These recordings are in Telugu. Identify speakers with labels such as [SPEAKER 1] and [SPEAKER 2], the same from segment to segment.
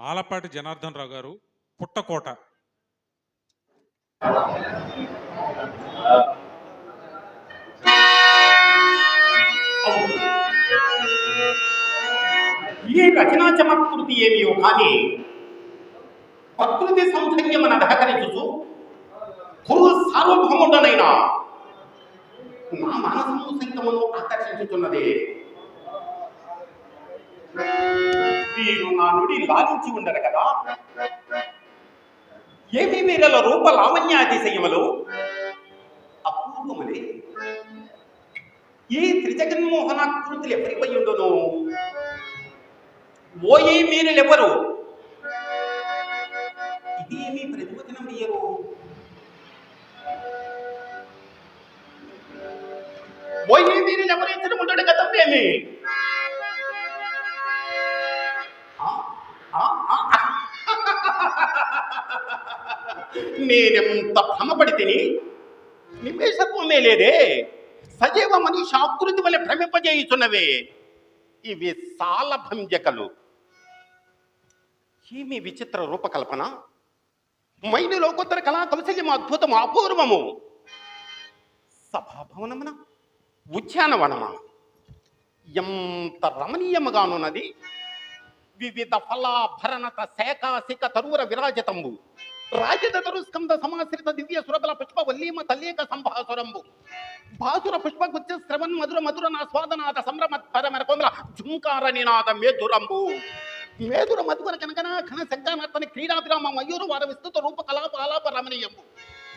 [SPEAKER 1] ఆలపాటి జనార్దన్ రావు గారు పుట్టకోట.
[SPEAKER 2] ఈ రచనా చమత్కృతి ఏమియో కానీ ప్రకృతి సౌందర్యమని దహకరించుచు కురు సార్వభౌముడనైనా నా మానసము సైతమును ఆకర్షించుతున్నది మీరు నా నుడి లాలించి ఉండరు కదా? ఏమి వీరల రూప లావణ్యాతిశయములు? అపూర్వములే. ఈ త్రిజగన్మోహనాకృతులు ఎవరిపై ఉండును? ఓయే మీరులెవరు ఇదేమి ప్రతివచనం వేయరు ఓయే మీరులెవరు ఇతను ఉండడు ఏమి నేనెంత భ్రమపడి తిని నిమేషత్వమే లేదే. సజీవ మనిషి ఆకృతి వల్ల భ్రమింపజేయుచున్నవే. ఇవి సాలభంజకలు ఏమి విచిత్ర రూపకల్పన? మైలు లోకోత్తర కళా కౌశల్యం అద్భుతం అపూర్వము. సభాభవనమున ఉద్యానవనమా? ఎంత రమణీయముగానున్నది. వివిధ ఫలాభరణత శాఖాసిక తరువుర విరాజితంబు. రాజిత స్కంద సమాశ్రిత దివ్య సురబల పుష్ప వల్లీమ తల్లేక సంభాసురంబు భాసుర పుష్ప గుచ్చ శ్రవణ్ మధుర మధుర నా స్వాదనాథ సంభ్రమ పరమర కొందల ఝుంకార నినాద మేధురంబు మేధుర మధుర కనకన ఘన శంకానర్తని క్రీడాభిరామ మయూరు వార విస్తృత రూప కలాప ఆలాప రమణీయంబు.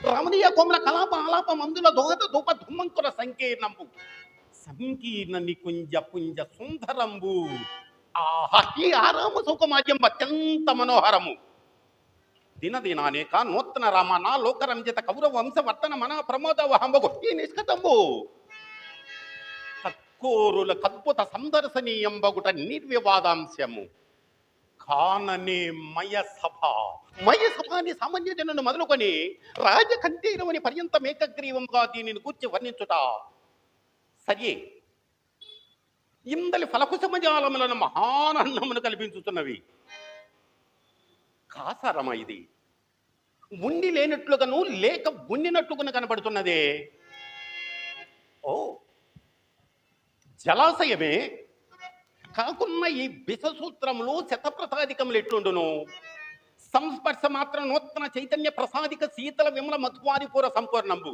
[SPEAKER 2] రమణీయ కోమల కలాప ఆలాప మందుల దోహత ధూప ధుమ్మంకుర సంకీర్ణంబు. సంకీర్ణ నికుంజ పుంజ సుందరంబు. ఆహా ఈ ఆరామ సుఖమాజ్యం అత్యంత మనోహరము. దినదినానేక నూతన రామాన లోకరంజిత కౌరవ వంశ వర్తన మన ప్రమోద వహంబగు ఈ నిష్కతంబు తక్కువరుల కద్భుత సందర్శనీయంబగుట నిర్వివాదాంశము కాననే మయ సభ మయ సభ అని సామాన్య జనులు మొదలుకొని రాజకంఠీరమని పర్యంతం ఏకగ్రీవంగా దీనిని కూర్చి వర్ణించుట సరియే ఇందలి ఫలకుశమజాలములను మహానందమును కల్పించుతున్నవి కాసరమ ఇది ఉండి లేనట్లుగాను లేక ఉండినట్లుగా కనబడుతున్నదే. ఓ జలాశయమే కాకున్న ఈ బిససూత్రంలో శతప్రసాదికములు ఎట్లుండును? సంస్పర్శ మాత్రం నూతన చైతన్య ప్రసాదిక శీతల విమల మధువారిపూర సంపూర్ణంబు.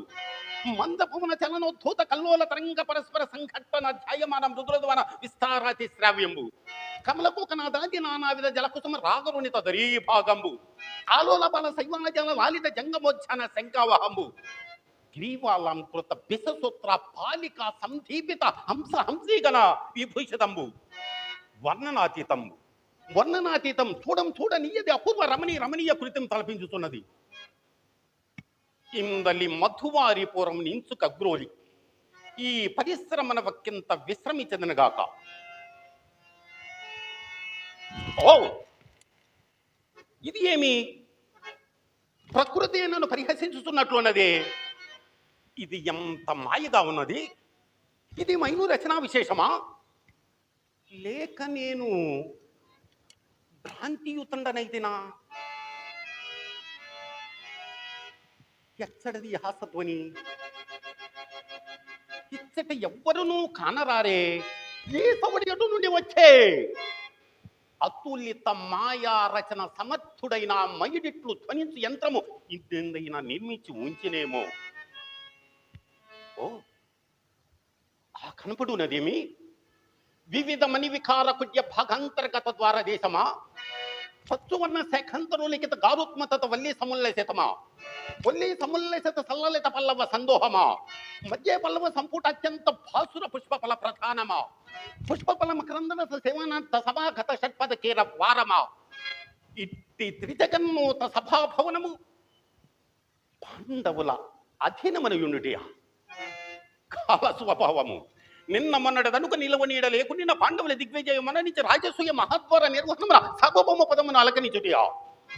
[SPEAKER 2] మందభువన చలనోద్ధూత కల్లోల తరంగ పరస్పర సంఘట్టన ధ్యాయమాన మృదులద్వార విస్తారాతి శ్రావ్యంబు. కమలకు కనాదాది నానావిధ జలకుసుమ రాగరుణిత దరీభాగంబు. ఆలోల బల శైవాజల లాలిత జంగమోచ్ఛాన శంకావహంబు గ్రీవాలంకృత బిససూత్ర పాలిక సంధీపిత హంస హంసీగణ విభూషితంబు. వర్ణనాతీతంబు. వర్ణనాతీతం చూడం చూడనీయది అపూర్వ రమణీ రమణీయ కృతం తలపించుతున్నది. ఇందలి మధువారిపురం నించుక గ్రోలి. ఈ పరిశ్రమన వక్కింత విశ్రమించదనగాక. ఓ! ఇది ఏమి? ప్రకృతి నన్ను పరిహసించుతున్నట్లున్నదే. ఇది ఎంత మాయగా ఉన్నది? ఇది మైను రచనా విశేషమా? లేక నేను భ్రాంతియుతండనైతినా ఎచ్చడది హాసధ్వని ఇచ్చట ఎవ్వరునూ కానరారే కేశవుడి అటు నుండి వచ్చే అతులిత మాయా రచన సమర్థుడైన మయుడిట్లు ధ్వనించు యంత్రము ఇద్దెందైనా నిర్మించి ఉంచినేమో ఓ ఆ కనపడునదేమి వివిధ మణి వికార కుడ్య భాగాంతర్గత ద్వార దేశమా? సత్సువర్ణ శాఖంతరు లిఖిత గారుత్మత వల్లి సముల్లసితమా వల్లి సముల్లసిత సల్లలిత పల్లవ సందోహమా? మధ్య పల్లవ సంపుట అత్యంత భాసుర పుష్ప ఫల ప్రధానమా? పుష్ప ఫల మకరందన సేవనాంత సభాగత షట్పద కీర వారమా ఇట్టి త్రిజగన్మూత సభాభవనము పాండవుల అధీనమనయుండుటియా? కాల స్వభావము నిన్న మొన్నటదనుక నిలవ నీడ లేకుండా పాండవుల దిగ్విజయం మననించి రాజసూయ మహత్వర నిర్వహణ సర్వభౌమ పదమును అలకనిచుటియా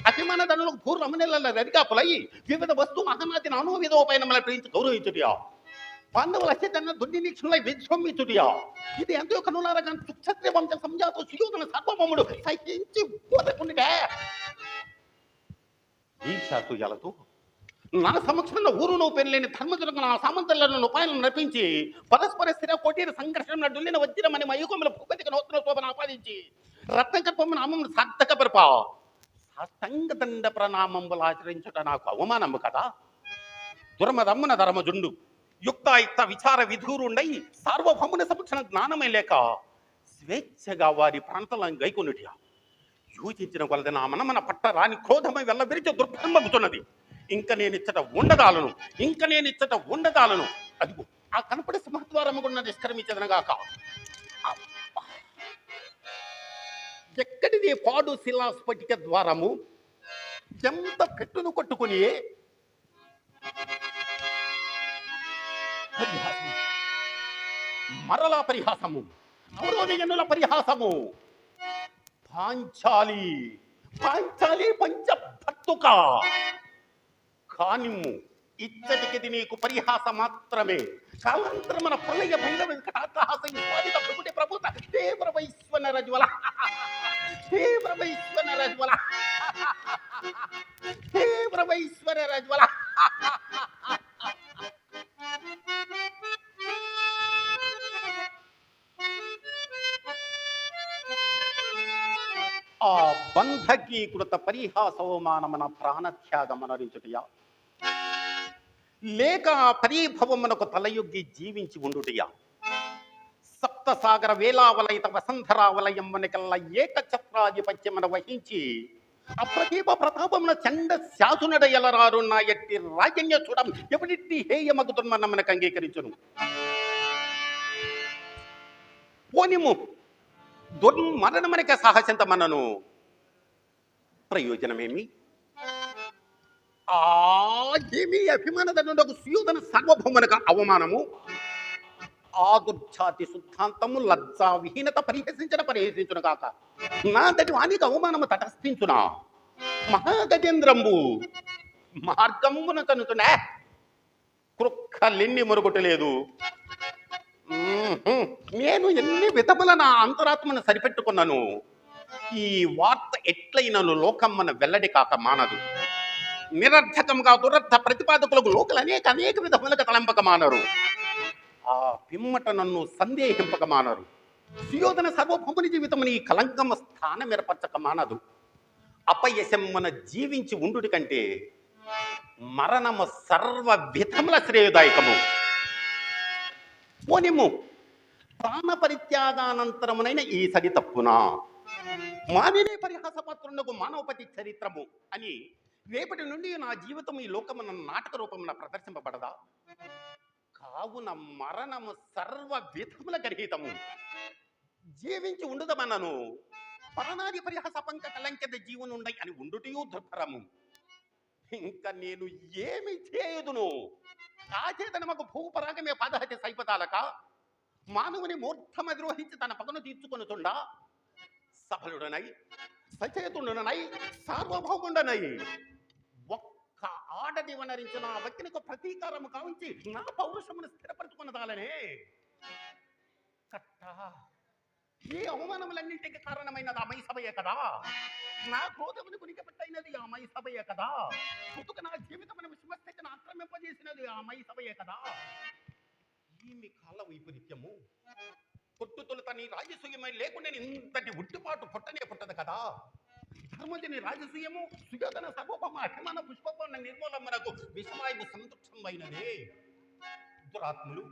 [SPEAKER 2] అభిమాన ధనులకు పూర్వమనెల రరికాపులై వివిధ వస్తు మహనాతి నానో మన ప్రించి గౌరవించుటియా? పాండవుల అత్యతన్న దుడ్డి నిక్షులై విశ్వమించుటియా ఇది ఎంతో కనులారగా క్షత్రియ వంశ సంజాత సుయోధన సర్వభౌముడు సహించి పోదకుండిగా ఈర్ష్యాసూయాలతో నా సమక్షంలో ఊరును పెనలేని ధర్మజులకు నా సామంతలను ఉపాయాలను నడిపించి పరస్పర స్థిర కోటీర సంఘర్షణ డుల్లిన వజ్రమని మయుగముల భూపతికి నూతన శోభను ఆపాదించి రత్నకల్పము నామం సార్థక పరిపా. సాష్టంగదండ ప్రణామంబులు ఆచరించుట నాకు అవమానము కదా. దుర్మదమ్మున ధర్మజుండు యుక్తాయుక్త విచార విధూరుండై సార్వభౌముని సమక్షణ జ్ఞానమే లేక స్వేచ్ఛగా వారి ప్రాంతాలను గైకొనుటియా. యోచించిన కొలది నా మన పట్ట రాని క్రోధమై వెళ్ళబెరిచి దుర్భరమగుతున్నది ఇంక నేను ఇచ్చట ఉండదాలను ఇంక నేను ఇచ్చట ఉండదాలను అదిగో ఆ కనపడే సింహద్వారము కూడా నిష్క్రమించదనగాక ఎక్కడిది పాడు శిలాస్ఫటిక ద్వారము? ఎంత పెట్టును కొట్టుకుని? పరిహాసము. మరలా పరిహాసము. అవరోధజనుల పరిహాసము? పాంచాలి. పాంచాలి పంచ భక్తుక కానిమ్ము. ఇచ్చటికిది నీకు పరిహాస మాత్రమే. కాలాంతరమన ప్రళయ భైరవ వెంకటాట్టహాస స్వాదిత ప్రభుటి ప్రభుత తీవ్ర వైశ్వన రజ్వల. తీవ్ర వైశ్వన రజ్వల. తీవ్ర వైశ్వర రజ్వల. ఆ బంధకీకృత పరిహాసవమానమన ప్రాణత్యాగమనరించుటయా? లేక ఆ పరీభవమునకు తలయొగ్గి జీవించి ఉండుటయా? సప్తసాగర వేలావలయిత వసంధరావలయమ్మనికల్లా ఏకఛత్రాధిపత్యమున వహించి అప్రదీప ప్రతాపమున చండ శాసునడ ఎలరారు నా ఎట్టి రాజన్య చూడం ఎవరిట్టి హేయమగుతున్నమనకు అంగీకరించును. పోనిము దుర్మరణమనిక సాహసింతమనను ప్రయోజనమేమి? ఆ ఏమి అభిమానదనులకు సుయోధన సార్వభౌమునక అవమానము. ఆ దుర్ఛాతి లజ్జా విహీనత పరిహసించడం పరిహసించును కాక నాంతటి వానికి అవమానము తటస్థించునా? మహాగజేంద్రంబు మార్గమున కనుతున్నా. కృక్కలిన్ని మురుగుటలేదు. నేను ఎన్ని విధముల నా అంతరాత్మను సరిపెట్టుకున్నాను? ఈ వార్త ఎట్లయినను లోకమ్మన వెల్లడి కాక మానదు. నిరర్థకముగా దురర్థ ప్రతిపాదకులకు లోకలు అనేక అనేక విధములుగా తలంపకమానరు ఆ పిమ్మట నన్ను సందేహింపకమానరు. సుయోధన సర్వభౌముని జీవితం నీ కలంకమ స్థానం ఏర్పరచక మానదు అపయశమ్మన జీవించి ఉండుటి కంటే మరణము సర్వ విధముల శ్రేయదాయకము. పోనిము ప్రాణ పరిత్యాగానంతరమునైన ఈ సరి తప్పునా? మానినే పరిహాసపాత్రునకు మానవపతి చరిత్రము అని రేపటి నుండి నా జీవితం ఈ లోకమున నాటక రూపమున ప్రదర్శింపబడదా? కావున మరణము సర్వ విధముల గర్హితము. జీవించి ఉండదమన్నను పరనాది పరిహాస పంక కలంకెద జీవనుండై అని ఉండుటయూ దుర్భరము. ఇంకా నేను ఏమి చేయుదును? ఆచేతనమకు భూపరాగమే పాదహత్య సైపతాలక? మానవుని మూర్ధమ ద్రోహించి తన పగను తీర్చుకొనుతుండా సఫలుడనై సచేతుండనై సార్వభౌముండనై. ఒక్క ఆడది వనరించిన ఆ వ్యక్తినికి ప్రతీకారము కావించి నా పౌరుషమును స్థిరపరచుకున్నదాలనే. కట్ట ఈ అవమానములన్నింటికి కారణమైనది ఆ మైసభయే కదా? నా క్రోధమును కునికపెట్టైనది ఆ మైసభయే కదా? పుట్టుక నా జీవితమును విశ్వస్థితిని ఆక్రమింపజేసినది ఆ మైసభయే కదా? ఈమె కాల వైపరీత్యము. పొట్టుతులు నీ రాజసూయమై లేకుండా ఇంతటి ఉట్టుపాటు పుట్టనే పుట్టదు కదా? ధర్మజని రాజసూయము సుయోధన సగోపమ అభిమాన పుష్ప నిర్మూలమునకు విషమాయువు సంతృప్తమైనదే దురాత్ములు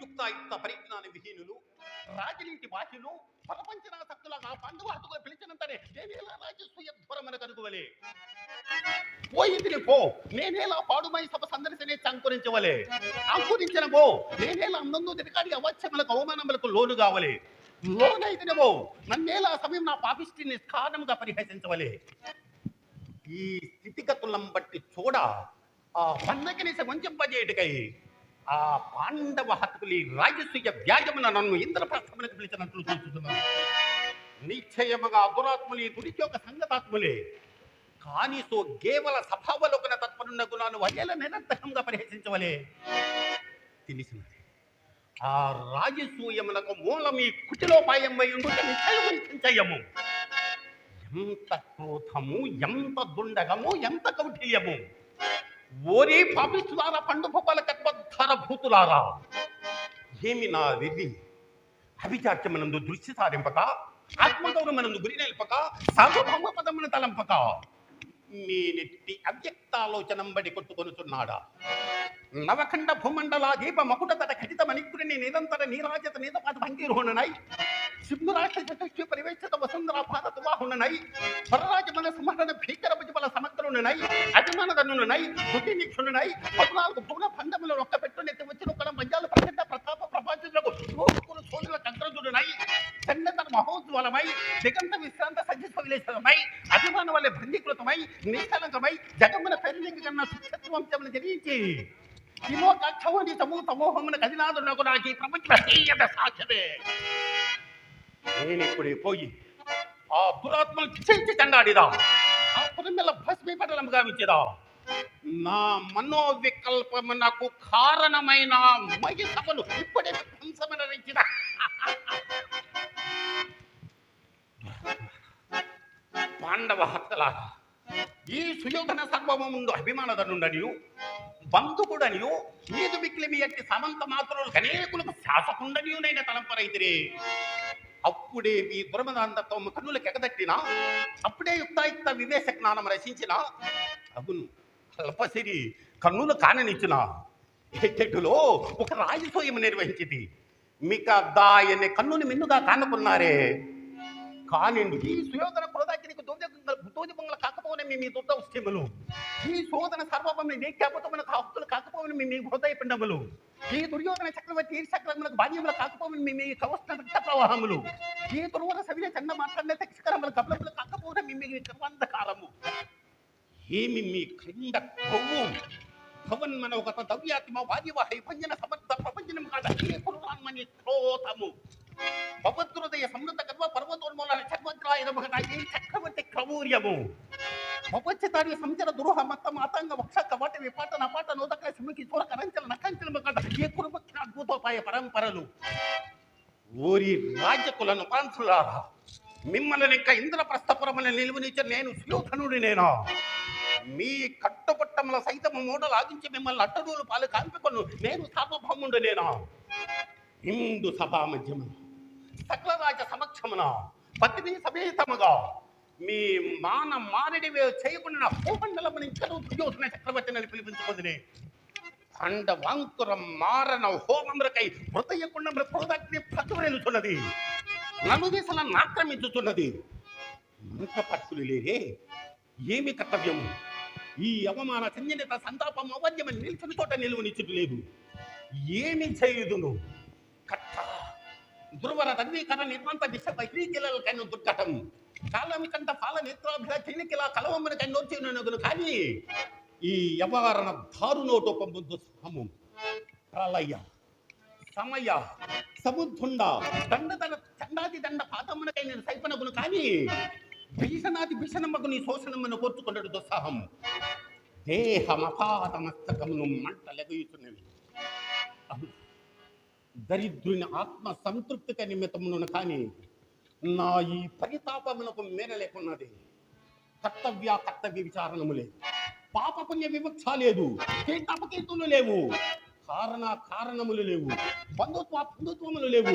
[SPEAKER 2] యుక్తాయుక్త పరిజ్ఞాన విహీనులు రాజనీతి బాహ్యులు ప్రపంచనాసక్తులుగా పండువాటుగా పిలిచినంతనే నేనేలా రాజసూయ ధ్వరమన కనుగవలే పోయింది పో నేనేలా పాడుమై సభ సందర్శనే చంకురించవలే. అంకురించిన పో నేనేలా అందందు తిరగాడి అవచ్చములకు అవమానములకు లోను కావలే. లోనైతేనేమో నన్నేలా సమయం నా పాపిష్టిని స్థానముగా పరిహసించవలే. ఈ స్థితిగతులను బట్టి చూడ ఆ పన్నకినేసి వంచింపజేయుటకై ఆ పాండవ హతుకులి రాజసూయ వ్యాజమున నన్ను ఇంద్రప్రస్థమునకు పిలిచినట్లు చూస్తున్నాను. నిశ్చయముగా దురాత్ములి దురిచోక సంగతాత్ములే. కానీ సో కేవల సభావలోకన తత్పరున్న గుణాలు వయల నిరర్థకంగా పరిహసించవలే. తెలిసినది. ఆ రాజసూయమునకు మూలం ఈ కుటిలోపాయం వై ఉండు నిశ్చయము ఎంత క్రోధము ఎంత దుండగము ఎంత కౌటిల్యము? ఓరే పాపిస్తులారా పండు పొప్పల భూతులారా. ఏమి నా విధి? అభిజాత్యమనందు దృష్టి సారింపక ఆత్మగౌరవమనందు గురి నిల్పక సార్వభౌమ పదమును తలంపక. మీ నెట్టి అవ్యక్తాలోచనంబడి కొట్టుకొనుచున్నాడా? నవఖండ భూమండల దీప మకుట తట ఖటిత మణిపురిని నిరంతర నీరాజత నీతపాత భంగిరోహణనై సింధురాష్ట్ర చతుష్టి పరివేశిత వసుంధర భారత వాహుననై పరరాజమన సుమరణ భీకర భుజబల సమగ్రుననై అభిమానదనునై బుద్ధి నిక్షుననై పద్నాలుగు భువన పందములు ఒక్క పెట్టు నెత్తి వచ్చిన ఒక మధ్యాల ప్రచండ ప్రతాప ప్రపంచములకు లోకులు సోదరుల చంద్రజుడునై చండతర మహోజ్వలమై దిగంత విశ్రాంత సజ్జ విలేశమై అభిమాన వల్ల భంగీకృతమై నిష్కలంకమై జగమున పెరిలింగి కన్నా సుక్షత్వంశములు జరిగించి విమోకాక్షమని తమో సమూహమున గదినాథునకు నాకు ఈ ప్రపంచ తీయద సాధ్యమే. నేను ఇప్పుడు పోయి ఆ దురాత్మను చేసి చండాడిదా ఆ పురమిల భస్మీ పటలం గావించదా నా మనోవికల్పమునకు కారణమైన మగి సభను ఇప్పుడే ధ్వంసమనరించిన పాండవ హస్తలాగా ఈ సుయోధన సర్వము ముందు అభిమానధనుండనియు. బంధుకుడనియు నీదు మిక్కిలి ఎట్టి సమంత మాత్రులు అనేకులకు శాసకుండనియు నేను తలంపరైతిరే. అప్పుడే మీ దుర్మదాంతత్వం కన్నులకు ఎగదట్టినా అప్పుడే యుక్తాయుక్త వివేశ జ్ఞానం రచించిన అవును కల్పసిరి కన్నులు కాననిచ్చిన. ఎట్టెటులో ఒక రాజసూయం నిర్వహించింది మిక దాయని కన్నుని మిన్నుగా కానుకున్నారే. కానిండి ఈ సుయోధన క్రోధాగ్నికి బొంగల కాకపోవని మీ మీ దుర్దౌష్ట్యములు ఈ శోధన సర్వభౌమి నీ కాకపోతే హక్కులు కాకపోవని మీ మీ హృదయ పిండములు. ఈ దుర్యోధన చక్రవర్తి ఈ చక్రములకు బాల్యములు కాకపోవని మీ మీ కవస్త రక్త ప్రవాహములు. ఈ దుర్వర సవిన చండ మాట్లాడిన తక్షకరములు కబలములు కాకపోవడం మీ మీ కర్మాంధకారము ఏమి మీ క్రింద కొవ్వు? భవన్ మన ఒక దవ్యాత్మ వాదివాహి భంజన సమర్థ ప్రపంచనం కాద క్రోతము భగవద్గురుదయ సమృద్ధ గర్వ పర్వతోన్మూలన చక్రవజ్రాయుధ మహనాయి చక్రవర్తి క్రమూర్యము. భగవచ్చతారి సంచర దురుహ మత్త మాతంగ వక్ష కవాట విపాట నపాట నోదక సిముకి చోర కరంచల నకంచల మకట ఏ కురుభక్షణ అద్భుతోపాయ పరంపరలు. ఓరి రాజకులను పాంచులారా మిమ్మల్ని ఇంకా ఇంద్రప్రస్థపురమని నిలువనిచ్చిన నేను సుయోధనుడి నేనా? మీ కట్టుబట్టముల సైతము మూటలు ఆగించి మిమ్మల్ని అట్టడూలు పాలు కాంపికొను నేను సార్వభౌముడు నేనా? హిందూ సభా మధ్యమున. సకల రాజ సమక్షమున పత్ని సమేతముగా మీ మాన మానడి చేయకుండా భూమండలం నుంచి దుర్యోధన చక్రవర్తిని పిలిపించుకుంది అండ వాంకురం మారణ హోమములకై హృదయకుండ క్రోధాగ్ని ప్రచురెలుతున్నది నన్ను దేశాలను ఆక్రమించుతున్నది మంట పట్టులు లేరే ఏమి కర్తవ్యము? ఈ అవమాన సంజనిత సంతాపం అవధ్యమని నిలిచిన చోట నిలువనిచ్చుట లేదు. ఏమి చేయుదును? దుర్వర తన్వీకరణ నిర్మంత దిశపై శ్రీకిలకైన దుర్ఘటం కాలమి కంట పాల నేత్రాభిల చెల్లికిలా కలవమ్మని కన్నోర్చినగును కానీ ఈ యవరణ దారునోటో పంపుదు సమం ప్రళయ సమయ దండ దండదన చండాది దండ పాదమునకై నేను సైపనగును కానీ భీషణాది భీషణమ్మకు నీ శోషణమ్మను కోర్చుకున్నట్టు దుస్సాహం. దేహమపాదమస్తకమును మంటలెగయుచున్నవి. దరిద్రుని ఆత్మ సంతృప్తిక నిమిత్తమును కానీ నా ఈ పరితాపమునకు మేర లేకున్నది. కర్తవ్య కర్తవ్య విచారణము లేదు. పాప పుణ్య వివక్ష లేదు. కీర్తపకీర్తులు లేవు. కారణ కారణములు లేవు. బంధుత్వ బంధుత్వములు లేవు.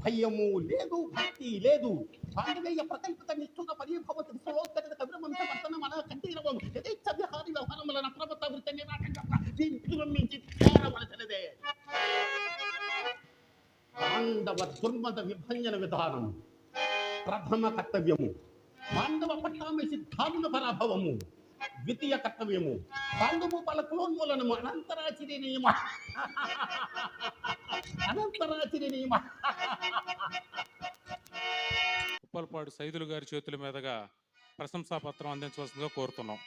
[SPEAKER 2] భయము లేదు భక్తి లేదు. పాండవేయ ప్రకల్పిత నిష్ఠుత పరిభవ త్రిశలోత్తరిత కవిరమంశ వర్తన మన కంఠీరవం. యథేచ్ఛ విహారి వ్యవహారముల నప్రవత వృత్తి నిరాటంగా దీన్ని తేరవలసినదే పాండవ దుర్మద విభంజన విధానం ప్రథమ కర్తవ్యము. పాండవ పట్టామి సిద్ధామున పరాభవము ద్వితీయ కర్తవ్యము. పాండవు పల కులోన్మూలనము అనంతరాచిరి నియమ అనంతరాచిరి నియమ
[SPEAKER 1] ఉప్పలపాడు సైదులు గారి చేతుల మీదుగా ప్రశంసా పత్రం అందించవలసిందిగా కోరుతున్నాం.